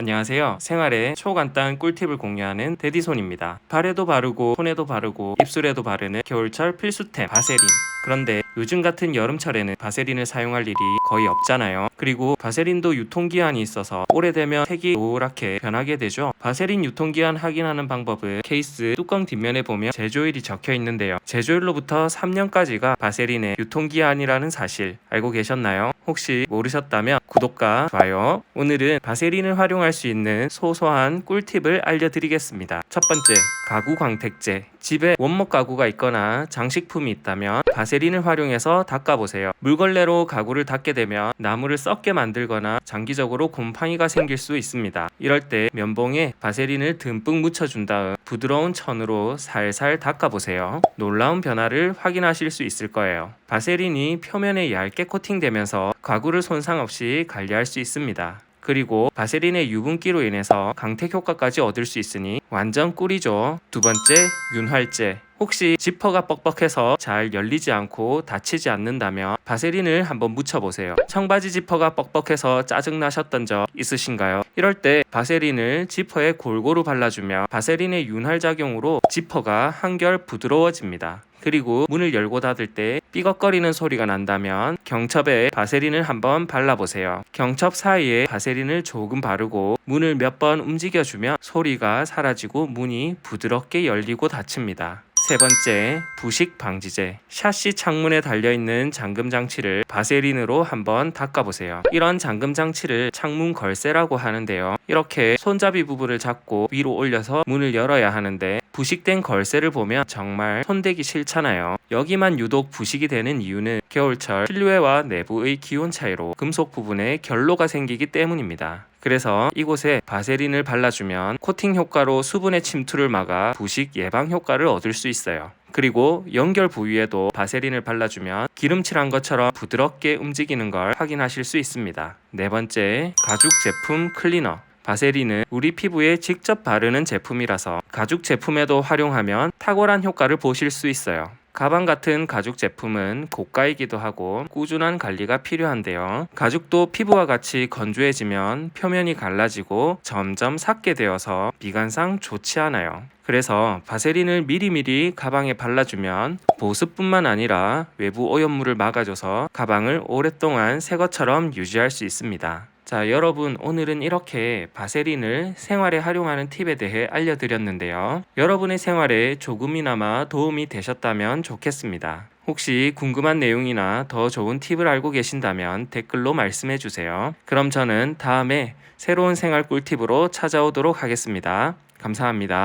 안녕하세요. 생활의 초간단 꿀팁을 공유하는 데디손입니다. 발에도 바르고 손에도 바르고 입술에도 바르는 겨울철 필수템 바세린. 그런데 요즘 같은 여름철에는 바세린을 사용할 일이 거의 없잖아요. 그리고 바세린도 유통기한이 있어서 오래되면 색이 노랗게 변하게 되죠. 바세린 유통기한 확인하는 방법은 케이스 뚜껑 뒷면에 보면 제조일이 적혀 있는데요. 제조일로부터 3년까지가 바세린의 유통기한이라는 사실 알고 계셨나요? 혹시 모르셨다면 구독과 좋아요. 오늘은 바세린을 활용할 수 있는 소소한 꿀팁을 알려드리겠습니다. 첫 번째, 가구 광택제. 집에 원목 가구가 있거나 장식품이 있다면 바세린을 활용 해서 닦아보세요. 물걸레로 가구를 닦게 되면 나무를 썩게 만들거나 장기적으로 곰팡이가 생길 수 있습니다. 이럴 때 면봉에 바세린을 듬뿍 묻혀준 다음 부드러운 천으로 살살 닦아보세요. 놀라운 변화를 확인하실 수 있을 거예요. 바세린이 표면에 얇게 코팅되면서 가구를 손상 없이 관리할 수 있습니다. 그리고 바세린의 유분기로 인해서 강택 효과까지 얻을 수 있으니 완전 꿀이죠. 두 번째, 윤활제. 혹시 지퍼가 뻑뻑해서 잘 열리지 않고 닫히지 않는다면 바세린을 한번 묻혀보세요. 청바지 지퍼가 뻑뻑해서 짜증나셨던 적 있으신가요? 이럴 때 바세린을 지퍼에 골고루 발라주면 바세린의 윤활 작용으로 지퍼가 한결 부드러워집니다. 그리고 문을 열고 닫을 때 삐걱거리는 소리가 난다면 경첩에 바세린을 한번 발라보세요. 경첩 사이에 바세린을 조금 바르고 문을 몇 번 움직여주면 소리가 사라지고 문이 부드럽게 열리고 닫힙니다. 세 번째, 부식 방지제. 샤시 창문에 달려있는 잠금 장치를 바세린으로 한번 닦아보세요. 이런 잠금 장치를 창문 걸쇠라고 하는데요. 이렇게 손잡이 부분을 잡고 위로 올려서 문을 열어야 하는데 부식된 걸쇠를 보면 정말 손대기 싫잖아요. 여기만 유독 부식이 되는 이유는 겨울철 실외와 내부의 기온 차이로 금속 부분에 결로가 생기기 때문입니다. 그래서 이곳에 바세린을 발라주면 코팅 효과로 수분의 침투를 막아 부식 예방 효과를 얻을 수 있어요. 그리고 연결 부위에도 바세린을 발라주면 기름칠한 것처럼 부드럽게 움직이는 걸 확인하실 수 있습니다. 네 번째, 가죽 제품 클리너. 바세린은 우리 피부에 직접 바르는 제품이라서 가죽 제품에도 활용하면 탁월한 효과를 보실 수 있어요. 가방 같은 가죽 제품은 고가이기도 하고 꾸준한 관리가 필요한데요. 가죽도 피부와 같이 건조해지면 표면이 갈라지고 점점 삭게 되어서 미관상 좋지 않아요. 그래서 바세린을 미리미리 가방에 발라주면 보습뿐만 아니라 외부 오염물을 막아줘서 가방을 오랫동안 새 것처럼 유지할 수 있습니다. 자, 여러분, 오늘은 이렇게 바세린을 생활에 활용하는 팁에 대해 알려드렸는데요. 여러분의 생활에 조금이나마 도움이 되셨다면 좋겠습니다. 혹시 궁금한 내용이나 더 좋은 팁을 알고 계신다면 댓글로 말씀해 주세요. 그럼 저는 다음에 새로운 생활 꿀팁으로 찾아오도록 하겠습니다. 감사합니다.